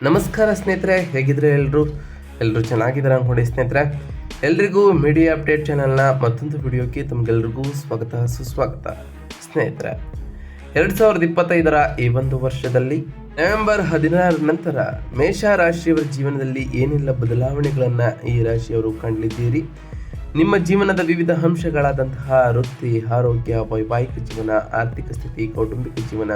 ನಮಸ್ಕಾರ ಸ್ನೇಹಿತರೆ ಹೇಗಿದ್ರೆ ಎಲ್ಲರೂ ಎಲ್ಲರೂ ಚೆನ್ನಾಗಿದ್ದಾರೆ ಅಂದ್ಕೊಂಡು ಸ್ನೇಹಿತರೆ, ಎಲ್ರಿಗೂ ಮೀಡಿಯಾ ಅಪ್ಡೇಟ್ ಚಾನಲ್ನ ಮತ್ತೊಂದು ವಿಡಿಯೋಕ್ಕೆ ತಮಗೆಲ್ರಿಗೂ ಸ್ವಾಗತ, ಸುಸ್ವಾಗತ. ಸ್ನೇಹಿತರೆ, ಎರಡು ಸಾವಿರದ ಇಪ್ಪತ್ತೈದರ ಈ ಒಂದು ವರ್ಷದಲ್ಲಿ, ನವೆಂಬರ್ ಹದಿನಾರರ ನಂತರ ಮೇಷ ರಾಶಿಯವರ ಜೀವನದಲ್ಲಿ ಏನೆಲ್ಲ ಬದಲಾವಣೆಗಳನ್ನು ಈ ರಾಶಿಯವರು ಕಂಡಿದ್ದೀರಿ? ನಿಮ್ಮ ಜೀವನದ ವಿವಿಧ ಅಂಶಗಳಾದಂತಹ ವೃತ್ತಿ, ಆರೋಗ್ಯ, ವೈವಾಹಿಕ ಜೀವನ, ಆರ್ಥಿಕ ಸ್ಥಿತಿ, ಕೌಟುಂಬಿಕ ಜೀವನ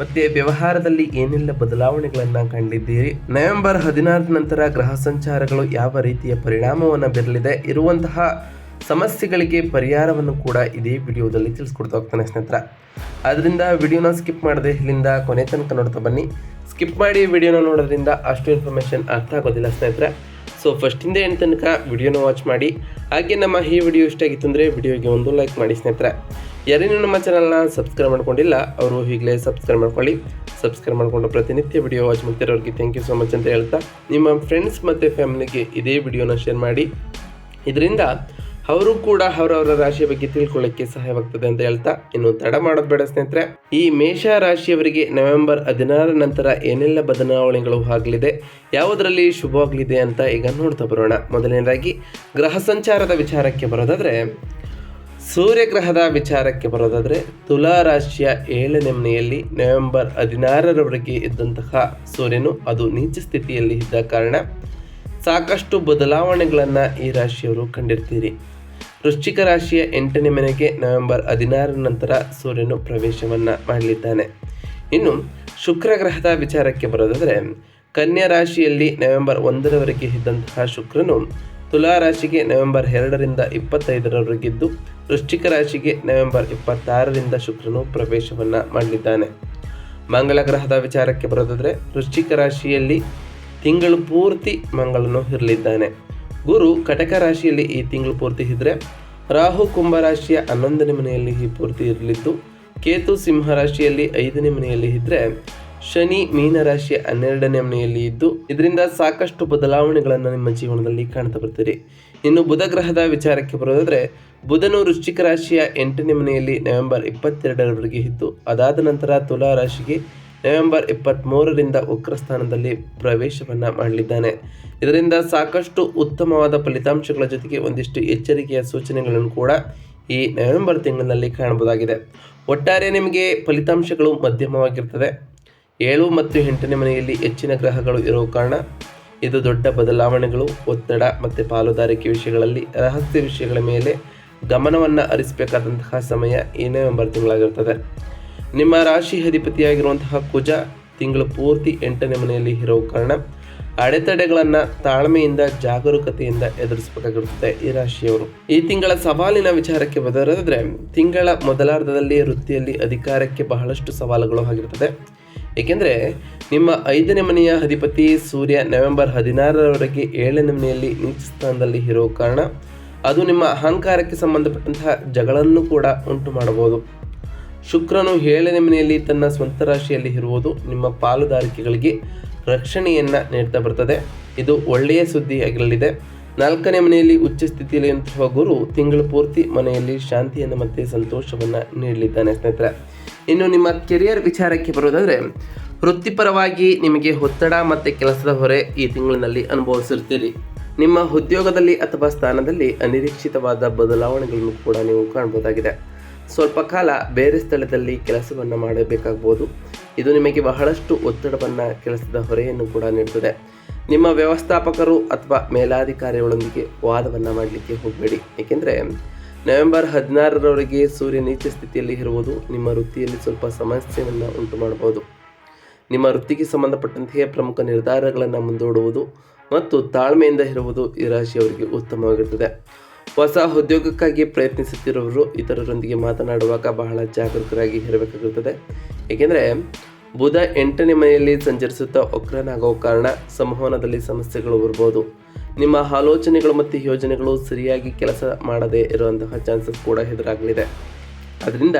ಮತ್ತೆ ವ್ಯವಹಾರದಲ್ಲಿ ಏನೆಲ್ಲ ಬದಲಾವಣೆಗಳನ್ನು ಕಂಡಿದ್ದೀರಿ? ನವೆಂಬರ್ ಹದಿನಾರರ ನಂತರ ಗ್ರಹ ಸಂಚಾರಗಳು ಯಾವ ರೀತಿಯ ಪರಿಣಾಮವನ್ನು ಬೀರಲಿದೆ? ಇರುವಂತಹ ಸಮಸ್ಯೆಗಳಿಗೆ ಪರಿಹಾರವನ್ನು ಕೂಡ ಇದೇ ವಿಡಿಯೋದಲ್ಲಿ ತಿಳಿಸ್ಕೊಡ್ತಾ ಹೋಗ್ತಾನೆ ಸ್ನೇಹಿತರ. ಅದರಿಂದ ವಿಡಿಯೋನ ಸ್ಕಿಪ್ ಮಾಡದೆ ಇಲ್ಲಿಂದ ಕೊನೆ ತನಕ ನೋಡ್ತಾ ಬನ್ನಿ. ಸ್ಕಿಪ್ ಮಾಡಿ ವಿಡಿಯೋನ ನೋಡೋದ್ರಿಂದ ಅಷ್ಟು ಇನ್ಫಾರ್ಮೇಷನ್ ಅರ್ಥ ಆಗೋದಿಲ್ಲ ಸ್ನೇಹಿತರೆ. ಸೊ ಫಸ್ಟಿಂದ ಏನು ತನಕ ವಿಡಿಯೋನ ವಾಚ್ ಮಾಡಿ. ಹಾಗೆ ನಮ್ಮ ಈ ವಿಡಿಯೋ ಇಷ್ಟ ಆಗಿತ್ತು ಅಂದರೆ ವಿಡಿಯೋಗೆ ಒಂದು ಲೈಕ್ ಮಾಡಿ ಸ್ನೇಹಿತರೆ. ಯಾರೇನು ನಮ್ಮ ಚಾನಲ್ನ ಸಬ್ಸ್ಕ್ರೈಬ್ ಮಾಡ್ಕೊಂಡಿಲ್ಲ, ಅವರು ಈಗಲೇ ಸಬ್ಸ್ಕ್ರೈಬ್ ಮಾಡ್ಕೊಳ್ಳಿ. ಸಬ್ಸ್ಕ್ರೈಬ್ ಮಾಡಿಕೊಂಡು ಪ್ರತಿನಿತ್ಯ ವಿಡಿಯೋ ವಾಚ್ ಮಾಡ್ತಿರೋರಿಗೆ ಥ್ಯಾಂಕ್ ಯು ಸೊ ಮಚ್ ಅಂತ ಹೇಳ್ತಾ, ನಿಮ್ಮ ಫ್ರೆಂಡ್ಸ್ ಮತ್ತು ಫ್ಯಾಮಿಲಿಗೆ ಇದೇ ವಿಡಿಯೋನ ಶೇರ್ ಮಾಡಿ. ಇದರಿಂದ ಅವರು ಕೂಡ ಅವರವರ ರಾಶಿಯ ಬಗ್ಗೆ ತಿಳ್ಕೊಳ್ಳೋಕ್ಕೆ ಸಹಾಯವಾಗ್ತದೆ ಅಂತ ಹೇಳ್ತಾ, ಇನ್ನು ತಡ ಮಾಡೋದು ಬೇಡ ಸ್ನೇಹಿತರೆ. ಈ ಮೇಷ ರಾಶಿಯವರಿಗೆ ನವೆಂಬರ್ ಹದಿನಾರರ ನಂತರ ಏನೆಲ್ಲ ಬದಲಾವಣೆಗಳು ಆಗಲಿದೆ, ಯಾವುದರಲ್ಲಿ ಶುಭವಾಗಲಿದೆ ಅಂತ ಈಗ ನೋಡ್ತಾ ಬರೋಣ. ಮೊದಲನೇದಾಗಿ, ಗ್ರಹ ಸಂಚಾರದ ವಿಚಾರಕ್ಕೆ ಬರೋದಾದ್ರೆ ಸೂರ್ಯಗ್ರಹದ ವಿಚಾರಕ್ಕೆ ಬರೋದಾದರೆ ತುಲಾ ರಾಶಿಯ ಏಳನೇ ಮನೆಯಲ್ಲಿ ನವೆಂಬರ್ ಹದಿನಾರರವರೆಗೆ ಇದ್ದಂತಹ ಸೂರ್ಯನು ಅದು ನೀಚ ಸ್ಥಿತಿಯಲ್ಲಿ ಇದ್ದ ಕಾರಣ ಸಾಕಷ್ಟು ಬದಲಾವಣೆಗಳನ್ನು ಈ ರಾಶಿಯವರು ಕಂಡಿರ್ತೀರಿ. ವೃಶ್ಚಿಕ ರಾಶಿಯ ಎಂಟನೇ ಮನೆಗೆ ನವೆಂಬರ್ ಹದಿನಾರರ ನಂತರ ಸೂರ್ಯನು ಪ್ರವೇಶವನ್ನು ಮಾಡಲಿದ್ದಾನೆ. ಇನ್ನು ಶುಕ್ರ ಗ್ರಹದ ವಿಚಾರಕ್ಕೆ ಬರೋದಾದರೆ ಕನ್ಯಾ ರಾಶಿಯಲ್ಲಿ ನವೆಂಬರ್ ಒಂದರವರೆಗೆ ಇದ್ದಂತಹ ಶುಕ್ರನು ತುಲಾ ರಾಶಿಗೆ ನವೆಂಬರ್ ಎರಡರಿಂದ ಇಪ್ಪತ್ತೈದರವರೆಗಿದ್ದು ವೃಶ್ಚಿಕ ರಾಶಿಗೆ ನವೆಂಬರ್ ಇಪ್ಪತ್ತಾರರಿಂದ ಶುಕ್ರನು ಪ್ರವೇಶವನ್ನು ಮಾಡಲಿದ್ದಾನೆ. ಮಂಗಳ ಗ್ರಹದ ವಿಚಾರಕ್ಕೆ ಬರೋದಾದರೆ ವೃಶ್ಚಿಕ ರಾಶಿಯಲ್ಲಿ ತಿಂಗಳು ಪೂರ್ತಿ ಮಂಗಳನು ಇರಲಿದ್ದಾನೆ. ಗುರು ಕಟಕ ರಾಶಿಯಲ್ಲಿ ಈ ತಿಂಗಳು ಪೂರ್ತಿ ಇದ್ದರೆ ರಾಹು ಕುಂಭ ರಾಶಿಯ ಹನ್ನೊಂದನೇ ಮನೆಯಲ್ಲಿ ಈ ಪೂರ್ತಿ ಇರಲಿದ್ದು, ಕೇತು ಸಿಂಹ ರಾಶಿಯಲ್ಲಿ ಐದನೇ ಮನೆಯಲ್ಲಿ ಇದ್ದರೆ ಶನಿ ಮೀನ ರಾಶಿಯ ಹನ್ನೆರಡನೇ ಮನೆಯಲ್ಲಿ ಇದ್ದು, ಇದರಿಂದ ಸಾಕಷ್ಟು ಬದಲಾವಣೆಗಳನ್ನು ನಿಮ್ಮ ಜೀವನದಲ್ಲಿ ಕಾಣ್ತಾ ಬರ್ತೀರಿ. ಇನ್ನು ಬುಧ ಗ್ರಹದ ವಿಚಾರಕ್ಕೆ ಬರೋದಾದರೆ, ಬುಧನು ವೃಶ್ಚಿಕ ರಾಶಿಯ ಎಂಟನೇ ಮನೆಯಲ್ಲಿ ನವೆಂಬರ್ ಇಪ್ಪತ್ತೆರಡರವರೆಗೆ ಇದ್ದು, ಅದಾದ ನಂತರ ತುಲಾ ರಾಶಿಗೆ ನವೆಂಬರ್ ಇಪ್ಪತ್ತ್ಮೂರರಿಂದ ಉಗ್ರ ಸ್ಥಾನದಲ್ಲಿ ಪ್ರವೇಶವನ್ನು ಮಾಡಲಿದ್ದಾನೆ. ಇದರಿಂದ ಸಾಕಷ್ಟು ಉತ್ತಮವಾದ ಫಲಿತಾಂಶಗಳ ಜೊತೆಗೆ ಒಂದಿಷ್ಟು ಎಚ್ಚರಿಕೆಯ ಸೂಚನೆಗಳನ್ನು ಕೂಡ ಈ ನವೆಂಬರ್ ತಿಂಗಳಿನಲ್ಲಿ ಕಾಣಬಹುದಾಗಿದೆ. ಒಟ್ಟಾರೆ ನಿಮಗೆ ಫಲಿತಾಂಶಗಳು ಮಧ್ಯಮವಾಗಿರ್ತದೆ. ಏಳು ಮತ್ತು ಎಂಟನೇ ಮನೆಯಲ್ಲಿ ಹೆಚ್ಚಿನ ಗ್ರಹಗಳು ಇರುವ ಕಾರಣ ಇದು ದೊಡ್ಡ ಬದಲಾವಣೆಗಳು, ಒತ್ತಡ ಮತ್ತು ಪಾಲುದಾರಿಕೆ ವಿಷಯಗಳಲ್ಲಿ ರಹಸ್ಯ ವಿಷಯಗಳ ಮೇಲೆ ಗಮನವನ್ನು ಹರಿಸಬೇಕಾದಂತಹ ಸಮಯ ಈ ನವೆಂಬರ್ ತಿಂಗಳಾಗಿರ್ತದೆ ನಿಮ್ಮ ರಾಶಿ ಅಧಿಪತಿಯಾಗಿರುವಂತಹ ಕುಜ ತಿಂಗಳು ಪೂರ್ತಿ ಎಂಟನೇ ಮನೆಯಲ್ಲಿ ಇರೋ ಕಾರಣ ಅಡೆತಡೆಗಳನ್ನು ತಾಳ್ಮೆಯಿಂದ, ಜಾಗರೂಕತೆಯಿಂದ ಎದುರಿಸಬೇಕಾಗಿರುತ್ತದೆ ಈ ರಾಶಿಯವರು. ಈ ತಿಂಗಳ ಸವಾಲಿನ ವಿಚಾರಕ್ಕೆ ಬದಲಾದ್ರೆ ತಿಂಗಳ ಮೊದಲಾರ್ಧದಲ್ಲಿ ವೃತ್ತಿಯಲ್ಲಿ ಅಧಿಕಾರಕ್ಕೆ ಬಹಳಷ್ಟು ಸವಾಲುಗಳು ಆಗಿರ್ತದೆ ಏಕೆಂದರೆ ನಿಮ್ಮ ಐದನೇ ಮನೆಯ ಅಧಿಪತಿ ಸೂರ್ಯ ನವೆಂಬರ್ ಹದಿನಾರರವರೆಗೆ ಏಳನೇ ಮನೆಯಲ್ಲಿ ನೀಚ ಸ್ಥಾನದಲ್ಲಿ ಇರೋ ಕಾರಣ ಅದು ನಿಮ್ಮ ಅಹಂಕಾರಕ್ಕೆ ಸಂಬಂಧಪಟ್ಟಂತಹ ಜಗಳನ್ನು ಕೂಡ ಉಂಟು ಮಾಡಬಹುದು. ಶುಕ್ರನು ಏಳನೇ ಮನೆಯಲ್ಲಿ ತನ್ನ ಸ್ವಂತ ರಾಶಿಯಲ್ಲಿ ಇರುವುದು ನಿಮ್ಮ ಪಾಲುದಾರಿಕೆಗಳಿಗೆ ರಕ್ಷಣೆಯನ್ನು ನೀಡ್ತಾ ಬರ್ತದೆ. ಇದು ಒಳ್ಳೆಯ ಸುದ್ದಿಯಾಗಿರಲಿದೆ. ನಾಲ್ಕನೇ ಮನೆಯಲ್ಲಿ ಉಚ್ಚ ಸ್ಥಿತಿಯಲ್ಲಿರುವಂತಹ ಗುರು ತಿಂಗಳ ಪೂರ್ತಿ ಮನೆಯಲ್ಲಿ ಶಾಂತಿಯನ್ನು ಮತ್ತು ಸಂತೋಷವನ್ನು ನೀಡಲಿದ್ದಾನೆ ಸ್ನೇಹಿತರೆ. ಇನ್ನು ನಿಮ್ಮ ಕೆರಿಯರ್ ವಿಚಾರಕ್ಕೆ ಬರೋದಾದರೆ ವೃತ್ತಿಪರವಾಗಿ ನಿಮಗೆ ಒತ್ತಡ ಮತ್ತು ಕೆಲಸದ ಹೊರೆ ಈ ತಿಂಗಳಿನಲ್ಲಿ ಅನುಭವಿಸಿರ್ತೀರಿ. ನಿಮ್ಮ ಉದ್ಯೋಗದಲ್ಲಿ ಅಥವಾ ಸ್ಥಾನದಲ್ಲಿ ಅನಿರೀಕ್ಷಿತವಾದ ಬದಲಾವಣೆಗಳನ್ನು ಕೂಡ ನೀವು ಕಾಣಬಹುದಾಗಿದೆ ಸ್ವಲ್ಪ ಕಾಲ ಬೇರೆ ಸ್ಥಳದಲ್ಲಿ ಕೆಲಸವನ್ನು ಮಾಡಬೇಕಾಗ್ಬೋದು. ಇದು ನಿಮಗೆ ಬಹಳಷ್ಟು ಒತ್ತಡವನ್ನು, ಕೆಲಸದ ಹೊರೆಯನ್ನು ಕೂಡ ನೀಡುತ್ತದೆ ನಿಮ್ಮ ವ್ಯವಸ್ಥಾಪಕರು ಅಥವಾ ಮೇಲಾಧಿಕಾರಿಗಳೊಂದಿಗೆ ವಾದವನ್ನು ಮಾಡಲಿಕ್ಕೆ ಹೋಗಬೇಡಿ. ಏಕೆಂದರೆ ನವೆಂಬರ್ ಹದಿನಾರರವರೆಗೆ ಸೂರ್ಯ ನೀಚ ಸ್ಥಿತಿಯಲ್ಲಿ ಇರುವುದು ನಿಮ್ಮ ವೃತ್ತಿಯಲ್ಲಿ ಸ್ವಲ್ಪ ಸಮಸ್ಯೆಯನ್ನು ಉಂಟು ಮಾಡಬಹುದು. ನಿಮ್ಮ ವೃತ್ತಿಗೆ ಸಂಬಂಧಪಟ್ಟಂತೆಯೇ ಪ್ರಮುಖ ನಿರ್ಧಾರಗಳನ್ನು ಮುಂದೂಡುವುದು ಮತ್ತು ತಾಳ್ಮೆಯಿಂದ ಇರುವುದು ಈ ರಾಶಿಯವರಿಗೆ ಉತ್ತಮವಾಗಿರುತ್ತದೆ. ಹೊಸ ಉದ್ಯೋಗಕ್ಕಾಗಿ ಪ್ರಯತ್ನಿಸುತ್ತಿರುವವರು ಇತರರೊಂದಿಗೆ ಮಾತನಾಡುವಾಗ ಬಹಳ ಜಾಗರೂಕರಾಗಿ ಇರಬೇಕಾಗಿರುತ್ತದೆ ಏಕೆಂದರೆ ಬುಧ ಎಂಟನೇ ಮನೆಯಲ್ಲಿ ಸಂಚರಿಸುತ್ತಾ ಒಕ್ರನಾಗೋ ಕಾರಣ ಸಂವಹನದಲ್ಲಿ ಸಮಸ್ಯೆಗಳು ಬರ್ಬೋದು ನಿಮ್ಮ ಆಲೋಚನೆಗಳು ಮತ್ತು ಯೋಜನೆಗಳು ಸರಿಯಾಗಿ ಕೆಲಸ ಮಾಡದೇ ಇರುವಂತಹ ಚಾನ್ಸಸ್ ಕೂಡ ಎದುರಾಗಲಿದೆ. ಅದರಿಂದ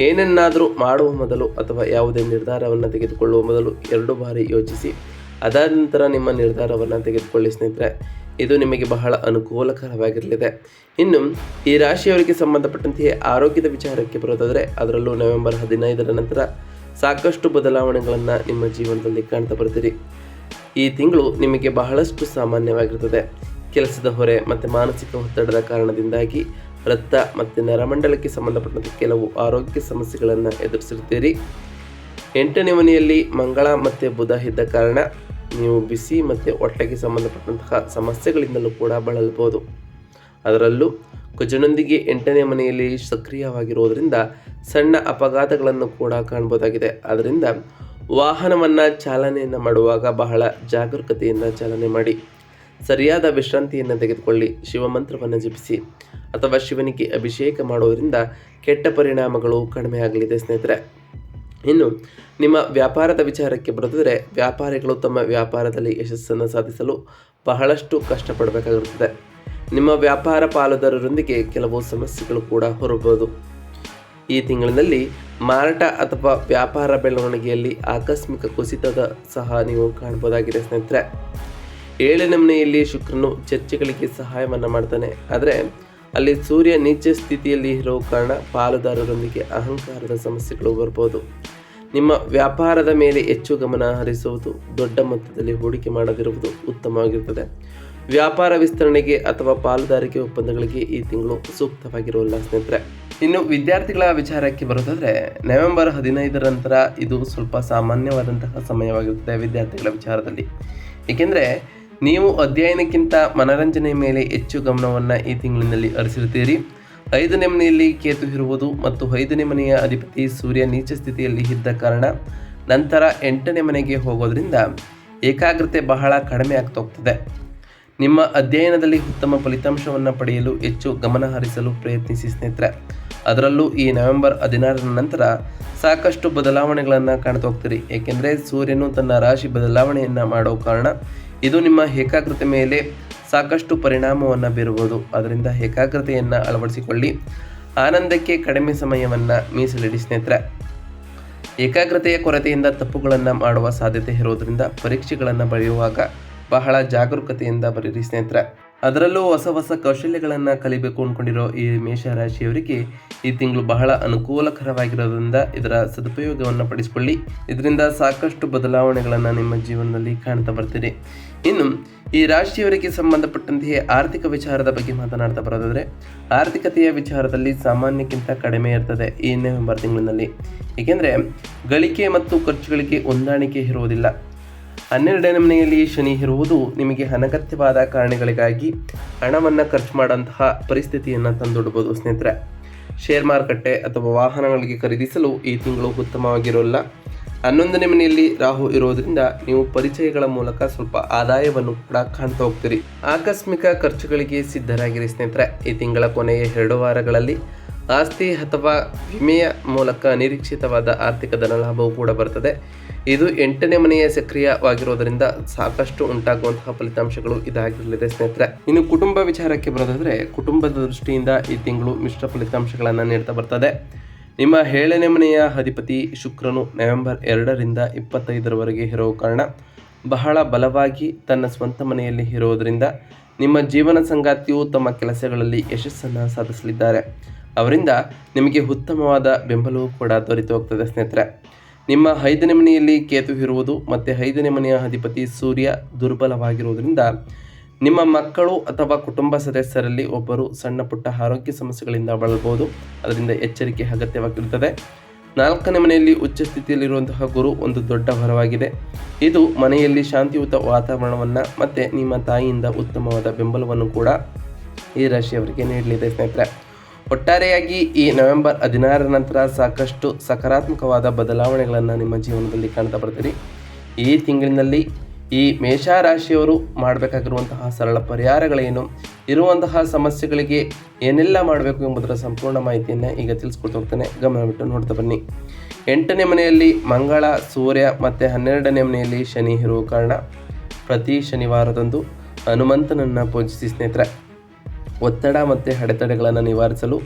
ಏನನ್ನಾದರೂ ಮಾಡುವ ಮೊದಲು ಅಥವಾ ಯಾವುದೇ ನಿರ್ಧಾರವನ್ನು ತೆಗೆದುಕೊಳ್ಳುವ ಮೊದಲು ಎರಡು ಬಾರಿ ಯೋಚಿಸಿ. ಅದಾದ ನಂತರ ನಿಮ್ಮ ನಿರ್ಧಾರವನ್ನು ತೆಗೆದುಕೊಳ್ಳಿ ಸ್ನೇಹಿತರೆ. ಇದು ನಿಮಗೆ ಬಹಳ ಅನುಕೂಲಕರವಾಗಿರಲಿದೆ. ಇನ್ನು ಈ ರಾಶಿಯವರಿಗೆ ಸಂಬಂಧಪಟ್ಟಂತೆಯೇ ಆರೋಗ್ಯದ ವಿಚಾರಕ್ಕೆ ಬರೋದಾದರೆ ಅದರಲ್ಲೂ ನವೆಂಬರ್ ಹದಿನೈದರ ನಂತರ ಸಾಕಷ್ಟು ಬದಲಾವಣೆಗಳನ್ನು ನಿಮ್ಮ ಜೀವನದಲ್ಲಿ ಕಾಣ್ತಾ ಬರ್ತೀರಿ. ಈ ತಿಂಗಳು ನಿಮಗೆ ಬಹಳಷ್ಟು ಸಾಮಾನ್ಯವಾಗಿರುತ್ತದೆ ಕೆಲಸದ ಹೊರೆ ಮತ್ತು ಮಾನಸಿಕ ಒತ್ತಡದ ಕಾರಣದಿಂದಾಗಿ ರಕ್ತ ಮತ್ತು ನರಮಂಡಲಕ್ಕೆ ಸಂಬಂಧಪಟ್ಟಂತೆ ಕೆಲವು ಆರೋಗ್ಯ ಸಮಸ್ಯೆಗಳನ್ನು ಎದುರಿಸಿರ್ತೀರಿ. ಎಂಟನೇ ಮನೆಯಲ್ಲಿ ಮಂಗಳ ಮತ್ತು ಬುಧ ಇದ್ದ ಕಾರಣ ನೀವು ಬಿಸಿ ಮತ್ತು ಹೊಟ್ಟೆಗೆ ಸಂಬಂಧಪಟ್ಟಂತಹ ಸಮಸ್ಯೆಗಳಿಂದಲೂ ಕೂಡ ಬಳಲ್ಬೋದು ಅದರಲ್ಲೂ ಕುಜನೊಂದಿಗೆ ಎಂಟನೇ ಮನೆಯಲ್ಲಿ ಸಕ್ರಿಯವಾಗಿರುವುದರಿಂದ ಸಣ್ಣ ಅಪಘಾತಗಳನ್ನು ಕೂಡ ಕಾಣ್ಬೋದಾಗಿದೆ. ಆದ್ದರಿಂದ ವಾಹನವನ್ನು ಚಾಲನೆಯನ್ನು ಮಾಡುವಾಗ ಬಹಳ ಜಾಗರೂಕತೆಯಿಂದ ಚಾಲನೆ ಮಾಡಿ, ಸರಿಯಾದ ವಿಶ್ರಾಂತಿಯನ್ನು ತೆಗೆದುಕೊಳ್ಳಿ ಶಿವಮಂತ್ರವನ್ನು ಜಪಿಸಿ ಅಥವಾ ಶಿವನಿಗೆ ಅಭಿಷೇಕ ಮಾಡುವುದರಿಂದ ಕೆಟ್ಟ ಪರಿಣಾಮಗಳು ಕಡಿಮೆಯಾಗಲಿದೆ ಸ್ನೇಹಿತರೆ. ಇನ್ನು ನಿಮ್ಮ ವ್ಯಾಪಾರದ ವಿಚಾರಕ್ಕೆ ಬರೆದಿದ್ರೆ ವ್ಯಾಪಾರಿಗಳು ತಮ್ಮ ವ್ಯಾಪಾರದಲ್ಲಿ ಯಶಸ್ಸನ್ನು ಸಾಧಿಸಲು ಬಹಳಷ್ಟು ಕಷ್ಟಪಡಬೇಕಾಗಿರುತ್ತದೆ. ನಿಮ್ಮ ವ್ಯಾಪಾರ ಪಾಲುದಾರರೊಂದಿಗೆ ಕೆಲವು ಸಮಸ್ಯೆಗಳು ಕೂಡ ಹೊರಬಹುದು ಈ ತಿಂಗಳಿನಲ್ಲಿ ಮಾರಾಟ ಅಥವಾ ವ್ಯಾಪಾರ ಬೆಳವಣಿಗೆಯಲ್ಲಿ ಆಕಸ್ಮಿಕ ಕುಸಿತದ ಸಹ ನೀವು ಕಾಣಬಹುದಾಗಿದೆ ಸ್ನೇಹಿತರೆ. ಏಳನೇ ಮನೆಯಲ್ಲಿ ಶುಕ್ರನು ಚರ್ಚೆಗಳಿಗೆ ಸಹಾಯವನ್ನು ಮಾಡ್ತಾನೆ. ಆದರೆ ಅಲ್ಲಿ ಸೂರ್ಯ ನೀಚ ಸ್ಥಿತಿಯಲ್ಲಿ ಇರೋ ಕಾರಣ ಪಾಲುದಾರರೊಂದಿಗೆ ಅಹಂಕಾರದ ಸಮಸ್ಯೆಗಳು ಬರ್ಬೋದು ನಿಮ್ಮ ವ್ಯಾಪಾರದ ಮೇಲೆ ಹೆಚ್ಚು ಗಮನ ಹರಿಸುವುದು ದೊಡ್ಡ ಮೊತ್ತದಲ್ಲಿ ಹೂಡಿಕೆ ಮಾಡದಿರುವುದು ಉತ್ತಮವಾಗಿರುತ್ತದೆ. ವ್ಯಾಪಾರ ವಿಸ್ತರಣೆಗೆ ಅಥವಾ ಪಾಲುದಾರಿಕೆ ಒಪ್ಪಂದಗಳಿಗೆ ಈ ತಿಂಗಳು ಸೂಕ್ತವಾಗಿರುವಲ್ಲ ಸ್ನೇಹಿತರೆ ಇನ್ನು ವಿದ್ಯಾರ್ಥಿಗಳ ವಿಚಾರಕ್ಕೆ ಬರೋದಾದ್ರೆ, ನವೆಂಬರ್ ಹದಿನೈದರ ನಂತರ ಇದು ಸ್ವಲ್ಪ ಸಾಮಾನ್ಯವಾದಂತಹ ಸಮಯವಾಗಿರುತ್ತದೆ ವಿದ್ಯಾರ್ಥಿಗಳ ವಿಚಾರದಲ್ಲಿ. ಏಕೆಂದರೆ, ನೀವು ಅಧ್ಯಯನಕ್ಕಿಂತ ಮನರಂಜನೆ ಮೇಲೆ ಹೆಚ್ಚು ಗಮನವನ್ನು ಈ ತಿಂಗಳಿನಲ್ಲಿ ಹರಿಸಿರ್ತೀರಿ ಐದನೇ ಮನೆಯಲ್ಲಿ ಕೇತು ಇರುವುದು ಮತ್ತು ಐದನೇ ಮನೆಯ ಅಧಿಪತಿ ಸೂರ್ಯ ನೀಚ ಸ್ಥಿತಿಯಲ್ಲಿ ಇದ್ದ ಕಾರಣ ನಂತರ ಎಂಟನೇ ಮನೆಗೆ ಹೋಗೋದ್ರಿಂದ ಏಕಾಗ್ರತೆ ಬಹಳ ಕಡಿಮೆ ಆಗ್ತಾ ಹೋಗ್ತದೆ. ನಿಮ್ಮ ಅಧ್ಯಯನದಲ್ಲಿ ಉತ್ತಮ ಫಲಿತಾಂಶವನ್ನು ಪಡೆಯಲು ಹೆಚ್ಚು ಗಮನ ಹರಿಸಲು ಪ್ರಯತ್ನಿಸಿ ಸ್ನೇಹಿತರೆ. ಅದರಲ್ಲೂ ಈ ನವೆಂಬರ್ ಹದಿನಾರರ ನಂತರ ಸಾಕಷ್ಟು ಬದಲಾವಣೆಗಳನ್ನು ಕಾಣ್ತಾ ಹೋಗ್ತೀರಿ. ಏಕೆಂದರೆ ಸೂರ್ಯನು ತನ್ನ ರಾಶಿ ಬದಲಾವಣೆಯನ್ನು ಮಾಡೋ ಕಾರಣ ಇದು ನಿಮ್ಮ ಏಕಾಗ್ರತೆ ಮೇಲೆ ಸಾಕಷ್ಟು ಪರಿಣಾಮವನ್ನು ಬೀರಬಹುದು. ಅದರಿಂದ ಏಕಾಗ್ರತೆಯನ್ನು ಅಳವಡಿಸಿಕೊಳ್ಳಿ. ಆನಂದಕ್ಕೆ ಕಡಿಮೆ ಸಮಯವನ್ನು ಮೀಸಲಿಡಿ ಸ್ನೇಹಿತರೆ. ಏಕಾಗ್ರತೆಯ ಕೊರತೆಯಿಂದ ತಪ್ಪುಗಳನ್ನು ಮಾಡುವ ಸಾಧ್ಯತೆ ಇರುವುದರಿಂದ ಪರೀಕ್ಷೆಗಳನ್ನು ಬರೆಯುವಾಗ ಬಹಳ ಜಾಗರೂಕತೆಯಿಂದ ಬರೀರಿ ಸ್ನೇಹಿತರೆ. ಅದರಲ್ಲೂ ಹೊಸ ಹೊಸ ಕೌಶಲ್ಯಗಳನ್ನು ಕಲಿಬೇಕು ಅಂದ್ಕೊಂಡಿರೋ ಈ ಮೇಷರಾಶಿಯವರಿಗೆ ಈ ತಿಂಗಳು ಬಹಳ ಅನುಕೂಲಕರವಾಗಿರೋದ್ರಿಂದ ಇದರ ಸದುಪಯೋಗವನ್ನು ಪಡಿಸಿಕೊಳ್ಳಿ. ಇದರಿಂದ ಸಾಕಷ್ಟು ಬದಲಾವಣೆಗಳನ್ನು ನಿಮ್ಮ ಜೀವನದಲ್ಲಿ ಕಾಣ್ತಾ ಬರ್ತೀರಿ. ಇನ್ನು ಈ ರಾಶಿಯವರಿಗೆ ಸಂಬಂಧಪಟ್ಟಂತೆಯೇ ಆರ್ಥಿಕ ವಿಚಾರದ ಬಗ್ಗೆ ಮಾತನಾಡ್ತಾ ಬರೋದಾದರೆ, ಆರ್ಥಿಕತೆಯ ವಿಚಾರದಲ್ಲಿ ಸಾಮಾನ್ಯಕ್ಕಿಂತ ಕಡಿಮೆ ಇರ್ತದೆ ಈ ನವೆಂಬರ್ ತಿಂಗಳಿನಲ್ಲಿ. ಏಕೆಂದರೆ, ಗಳಿಕೆ ಮತ್ತು ಖರ್ಚುಗಳಿಗೆ ಹೊಂದಾಣಿಕೆ ಇರುವುದಿಲ್ಲ. ಹನ್ನೆರಡನೇ ಮನೆಯಲ್ಲಿ ಶನಿ ಇರುವುದು ನಿಮಗೆ ಅನಗತ್ಯವಾದ ಕಾರಣಗಳಿಗಾಗಿ ಹಣವನ್ನು ಖರ್ಚು ಮಾಡುವಂತಹ ಪರಿಸ್ಥಿತಿಯನ್ನು ತಂದೊಡ್ಬೋದು ಸ್ನೇಹಿತರೆ. ಶೇರ್ ಮಾರುಕಟ್ಟೆ ಅಥವಾ ವಾಹನಗಳಿಗೆ ಖರೀದಿಸಲು ಈ ತಿಂಗಳು ಉತ್ತಮವಾಗಿರೋಲ್ಲ. ಹನ್ನೊಂದನೇ ಮನೆಯಲ್ಲಿ ರಾಹು ಇರೋದ್ರಿಂದ ನೀವು ಪರಿಚಯಗಳ ಮೂಲಕ ಸ್ವಲ್ಪ ಆದಾಯವನ್ನು ಕೂಡ ಕಾಣ್ತಾ ಹೋಗ್ತೀರಿ. ಆಕಸ್ಮಿಕ ಖರ್ಚುಗಳಿಗೆ ಸಿದ್ಧರಾಗಿರಿ ಸ್ನೇಹಿತರೆ. ಈ ತಿಂಗಳ ಕೊನೆಯ ಎರಡು ವಾರಗಳಲ್ಲಿ ಆಸ್ತಿ ಅಥವಾ ವಿಮೆಯ ಮೂಲಕ ನಿರೀಕ್ಷಿತವಾದ ಆರ್ಥಿಕ ಧನಲಾಭವು ಕೂಡ ಬರ್ತದೆ ಇದು ಎಂಟನೇ ಮನೆಯ ಸಕ್ರಿಯವಾಗಿರೋದರಿಂದ ಸಾಕಷ್ಟು ಉಂಟಾಗುವಂತಹ ಫಲಿತಾಂಶಗಳು ಇದಾಗಿರಲಿದೆ ಸ್ನೇಹಿತರೆ. ಇನ್ನು ಕುಟುಂಬ ವಿಚಾರಕ್ಕೆ ಬರೋದಾದ್ರೆ, ಕುಟುಂಬದ ದೃಷ್ಟಿಯಿಂದ ಈ ತಿಂಗಳು ಮಿಶ್ರ ಫಲಿತಾಂಶಗಳನ್ನು ನೀಡ್ತಾ ಬರ್ತದೆ. ನಿಮ್ಮ ಏಳನೇ ಮನೆಯ ಅಧಿಪತಿ ಶುಕ್ರನು ನವೆಂಬರ್ ಎರಡರಿಂದ ಇಪ್ಪತ್ತೈದರವರೆಗೆ ಇರೋ ಕಾರಣ ಬಹಳ ಬಲವಾಗಿ ತನ್ನ ಸ್ವಂತ ಮನೆಯಲ್ಲಿ ಇರೋದರಿಂದ ನಿಮ್ಮ ಜೀವನ ಸಂಗಾತಿಯು ತಮ್ಮ ಕೆಲಸಗಳಲ್ಲಿ ಯಶಸ್ಸನ್ನು ಸಾಧಿಸಲಿದ್ದಾರೆ. ಅವರಿಂದ ನಿಮಗೆ ಉತ್ತಮವಾದ ಬೆಂಬಲವೂ ಕೂಡ ದೊರೆತು ಹೋಗ್ತದೆ ಸ್ನೇಹಿತರೆ. ನಿಮ್ಮ ಐದನೇ ಮನೆಯಲ್ಲಿ ಕೇತು ಇರುವುದು ಮತ್ತು ಐದನೇ ಮನೆಯ ಅಧಿಪತಿ ಸೂರ್ಯ ದುರ್ಬಲವಾಗಿರುವುದರಿಂದ ನಿಮ್ಮ ಮಕ್ಕಳು ಅಥವಾ ಕುಟುಂಬ ಸದಸ್ಯರಲ್ಲಿ ಒಬ್ಬರು ಸಣ್ಣ ಪುಟ್ಟ ಆರೋಗ್ಯ ಸಮಸ್ಯೆಗಳಿಂದ ಬಳಲ್ಬೋದು. ಅದರಿಂದ ಎಚ್ಚರಿಕೆ ಅಗತ್ಯವಾಗಿರುತ್ತದೆ. ನಾಲ್ಕನೇ ಮನೆಯಲ್ಲಿ ಉಚ್ಚ ಸ್ಥಿತಿಯಲ್ಲಿರುವಂತಹ ಗುರು ಒಂದು ದೊಡ್ಡ ವರವಾಗಿದೆ. ಇದು ಮನೆಯಲ್ಲಿ ಶಾಂತಿಯುತ ವಾತಾವರಣವನ್ನು ಮತ್ತು ನಿಮ್ಮ ತಾಯಿಯಿಂದ ಉತ್ತಮವಾದ ಬೆಂಬಲವನ್ನು ಕೂಡ ಈ ರಾಶಿಯವರಿಗೆ ನೀಡಲಿದೆ ಸ್ನೇಹಿತರೆ. ಒಟ್ಟಾರೆಯಾಗಿ ಈ ನವೆಂಬರ್ ಹದಿನಾರರ ನಂತರ ಸಾಕಷ್ಟು ಸಕಾರಾತ್ಮಕವಾದ ಬದಲಾವಣೆಗಳನ್ನು ನಿಮ್ಮ ಜೀವನದಲ್ಲಿ ಕಾಣ್ತಾ ಬರ್ತೀರಿ. ಈ ತಿಂಗಳಿನಲ್ಲಿ ಈ ಮೇಷರಾಶಿಯವರು ಮಾಡಬೇಕಾಗಿರುವಂತಹ ಸರಳ ಪರಿಹಾರಗಳೇನು, ಇರುವಂತಹ ಸಮಸ್ಯೆಗಳಿಗೆ ಏನೆಲ್ಲ ಮಾಡಬೇಕು ಎಂಬುದರ ಸಂಪೂರ್ಣ ಮಾಹಿತಿಯನ್ನು ಈಗ ತಿಳಿಸ್ಕೊಡ್ತಾ ಹೋಗ್ತೇನೆ. ಗಮನವಿಟ್ಟು ನೋಡ್ತಾ ಬನ್ನಿ. ಎಂಟನೇ ಮನೆಯಲ್ಲಿ ಮಂಗಳ, ಸೂರ್ಯ ಮತ್ತು ಹನ್ನೆರಡನೇ ಮನೆಯಲ್ಲಿ ಶನಿ ಇರುವ ಕಾರಣ ಪ್ರತಿ ಶನಿವಾರದಂದು ಹನುಮಂತನನ್ನು ಪೂಜಿಸಿ ಸ್ನೇಹಿತರೆ. ಒತ್ತಡ ಮತ್ತು ಅಡೆತಡೆಗಳನ್ನು ನಿವಾರಿಸಲು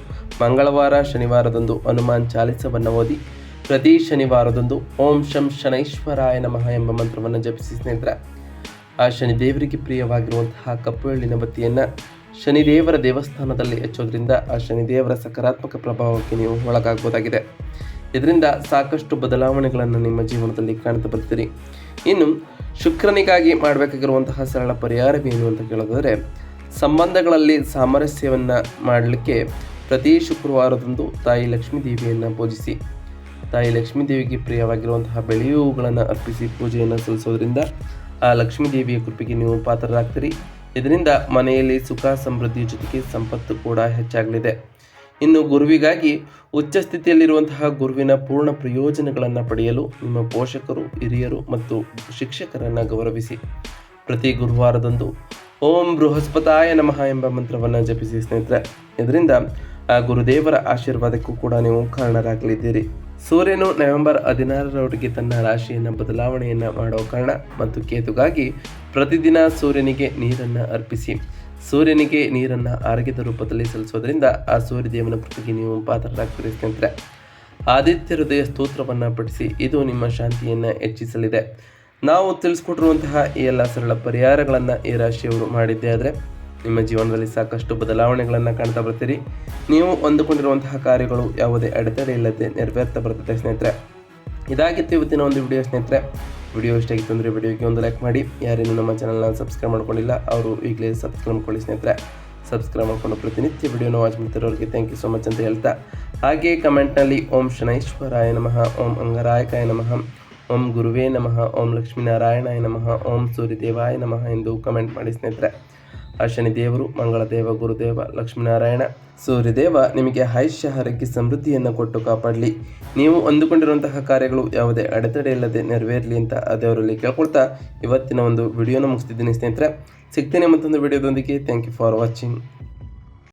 ಮಂಗಳವಾರ ಶನಿವಾರದಂದು ಹನುಮಾನ್ ಚಾಲಿಸವನ್ನು ಓದಿ, ಪ್ರತಿ ಶನಿವಾರದಂದು ಓಂ ಶಂ ಶನೈಶ್ವರಾಯ ನಮಃ ಎಂಬ ಮಂತ್ರವನ್ನು ಜಪಿಸಿ ಸ್ನೇಹಿತರೆ. ಆ ಶನಿದೇವರಿಗೆ ಪ್ರಿಯವಾಗಿರುವಂತಹ ಕಪ್ಪು ಎಳ್ಳಿನ ಬತ್ತಿಯನ್ನು ಶನಿದೇವರ ದೇವಸ್ಥಾನದಲ್ಲಿ ಹಚ್ಚೋದ್ರಿಂದ ಆ ಶನಿದೇವರ ಸಕಾರಾತ್ಮಕ ಪ್ರಭಾವಕ್ಕೆ ನೀವು ಒಳಗಾಗಬಹುದಾಗಿದೆ. ಇದರಿಂದ ಸಾಕಷ್ಟು ಬದಲಾವಣೆಗಳನ್ನು ನಿಮ್ಮ ಜೀವನದಲ್ಲಿ ಕಾಣ್ತಾ ಬರ್ತೀರಿ. ಇನ್ನು ಶುಕ್ರನಿಗಾಗಿ ಮಾಡಬೇಕಾಗಿರುವಂತಹ ಸರಳ ಪರಿಹಾರವೇನು ಅಂತ ಕೇಳೋದಾದರೆ ಸಂಬಂಧಗಳಲ್ಲಿ ಸಾಮರಸ್ಯವನ್ನು ಮಾಡಲಿಕ್ಕೆ ಪ್ರತಿ ಶುಕ್ರವಾರದಂದು ತಾಯಿ ಲಕ್ಷ್ಮೀ ದೇವಿಯನ್ನು ಪೂಜಿಸಿ. ತಾಯಿ ಲಕ್ಷ್ಮೀ ದೇವಿಗೆ ಪ್ರಿಯವಾಗಿರುವಂತಹ ಬೆಳೆಯುವುಗಳನ್ನು ಅರ್ಪಿಸಿ ಪೂಜೆಯನ್ನು ಸಲ್ಲಿಸೋದ್ರಿಂದ ಆ ಲಕ್ಷ್ಮೀ ದೇವಿಯ ಕೃಪೆಗೆ ನೀವು ಪಾತ್ರರಾಗ್ತೀರಿ. ಇದರಿಂದ ಮನೆಯಲ್ಲಿ ಸುಖ ಸಮೃದ್ಧಿ ಜೊತೆಗೆ ಸಂಪತ್ತು ಕೂಡ ಹೆಚ್ಚಾಗಲಿದೆ. ಇನ್ನು ಗುರುವಿಗಾಗಿ ಉಚ್ಚ ಸ್ಥಿತಿಯಲ್ಲಿರುವಂತಹ ಗುರುವಿನ ಪೂರ್ಣ ಪ್ರಯೋಜನಗಳನ್ನು ಪಡೆಯಲು ನಿಮ್ಮ ಪೋಷಕರು, ಹಿರಿಯರು ಮತ್ತು ಶಿಕ್ಷಕರನ್ನು ಗೌರವಿಸಿ. ಪ್ರತಿ ಗುರುವಾರದಂದು ಓಂ ಬೃಹಸ್ಪತಾಯ ನಮಃ ಎಂಬ ಮಂತ್ರವನ್ನು ಜಪಿಸಿ ಸ್ನೇಹಿತರೆ. ಇದರಿಂದ ಗುರುದೇವರ ಆಶೀರ್ವಾದಕ್ಕೂ ಕೂಡ ನೀವು ಕಾರಣರಾಗಲಿದ್ದೀರಿ. ಸೂರ್ಯನು ನವೆಂಬರ್ ಹದಿನಾರರವರೆಗೆ ತನ್ನ ರಾಶಿಯನ್ನು ಬದಲಾವಣೆಯನ್ನು ಮಾಡೋ ಕಾರಣ ಮತ್ತು ಕೇತುಗಾಗಿ ಪ್ರತಿದಿನ ಸೂರ್ಯನಿಗೆ ನೀರನ್ನು ಅರ್ಪಿಸಿ, ಸೂರ್ಯನಿಗೆ ನೀರನ್ನು ಆರೋಗ್ಯದ ರೂಪದಲ್ಲಿ ಸಲ್ಲಿಸೋದ್ರಿಂದ ಆ ಸೂರ್ಯದೇವನ ಪ್ರತಿಗೆ ನೀವು ಪಾತ್ರರಾಗ್ತೀರಿ ಸ್ನೇಹಿತರೆ. ಆದಿತ್ಯ ಹೃದಯ ಸ್ತೋತ್ರವನ್ನು ಪಠಿಸಿ, ಇದು ನಿಮ್ಮ ಶಾಂತಿಯನ್ನು ಹೆಚ್ಚಿಸಲಿದೆ. ನಾವು ತಿಳಿಸ್ಕೊಟ್ಟಿರುವಂತಹ ಈ ಎಲ್ಲ ಸರಳ ಪರಿಹಾರಗಳನ್ನು ಈ ರಾಶಿಯವರು ಮಾಡಿದ್ದೇ ಆದರೆ ನಿಮ್ಮ ಜೀವನದಲ್ಲಿ ಸಾಕಷ್ಟು ಬದಲಾವಣೆಗಳನ್ನು ಕಾಣ್ತಾ ಬರ್ತೀರಿ. ನೀವು ಅಂದುಕೊಂಡಿರುವಂತಹ ಕಾರ್ಯಗಳು ಯಾವುದೇ ಅಡೆತಡೆ ಇಲ್ಲದೆ ನೆರವೇರ್ತಾ ಬರ್ತದೆ ಸ್ನೇಹಿತರೆ. ಇದಾಗಿತ್ತು ಇವತ್ತಿನ ಒಂದು ವಿಡಿಯೋ ಸ್ನೇಹಿತರೆ. ವಿಡಿಯೋ ಇಷ್ಟ ಆಗಿತ್ತು ಅಂದರೆ ವಿಡಿಯೋಗೆ ಒಂದು ಲೈಕ್ ಮಾಡಿ. ಯಾರೇನು ನಮ್ಮ ಚಾನಲ್ನ ಸಬ್ಸ್ಕ್ರೈಬ್ ಮಾಡ್ಕೊಂಡಿಲ್ಲ, ಅವರು ಈಗಲೇ ಸಬ್ಸ್ಕ್ರೈಬ್ ಮಾಡ್ಕೊಳ್ಳಿ ಸ್ನೇಹಿತರೆ. ಸಬ್ಸ್ಕ್ರೈಬ್ ಮಾಡ್ಕೊಂಡು ಪ್ರತಿನಿತ್ಯ ವಿಡಿಯೋನ ವಾಚ್ ಮಾಡ್ತಿರೋರಿಗೆ ಥ್ಯಾಂಕ್ ಯು ಸೊ ಮಚ್ ಅಂತ ಹೇಳ್ತಾ. ಹಾಗೆ ಕಮೆಂಟ್ನಲ್ಲಿ ಓಂ ಶನೈಶ್ವರಾಯ ನಮಃ, ಓಂ ಅಂಗರಾಯಕಾಯ ನಮಃ. ಓಂ ಗುರುವೇ ನಮಃ, ಓಂ ಲಕ್ಷ್ಮೀನಾರಾಯಣಾಯ ನಮಃ, ಓಂ ಸೂರ್ಯದೇವಾಯ ನಮಃ ಎಂದು ಕಮೆಂಟ್ ಮಾಡಿ ಸ್ನೇಹಿತರೆ. ಆ ಮಂಗಳ ಮಂಗಳದೇವ, ಗುರುದೇವ, ಲಕ್ಷ್ಮೀನಾರಾಯಣ, ಸೂರ್ಯದೇವ ನಿಮಗೆ ಆಯುಷ್ಯ, ಆರೋಗ್ಯ, ಸಮೃದ್ಧಿಯನ್ನು ಕೊಟ್ಟು ಕಾಪಾಡಲಿ. ನೀವು ಅಂದುಕೊಂಡಿರುವಂತಹ ಕಾರ್ಯಗಳು ಯಾವುದೇ ಅಡೆತಡೆ ಇಲ್ಲದೆ ನೆರವೇರಲಿ ಅಂತ ಅದೇವರಲ್ಲಿ ದೇವರಲ್ಲಿ ಕೇಳ್ಕೊಳ್ತಾ ಇವತ್ತಿನ ಒಂದು ವಿಡಿಯೋನ ಮುಗಿಸ್ತಿದ್ದೀನಿ ಸ್ನೇಹಿತರೆ. ಸಿಗ್ತೇನೆ ಮತ್ತೊಂದು ವಿಡಿಯೋದೊಂದಿಗೆ. Thank you for watching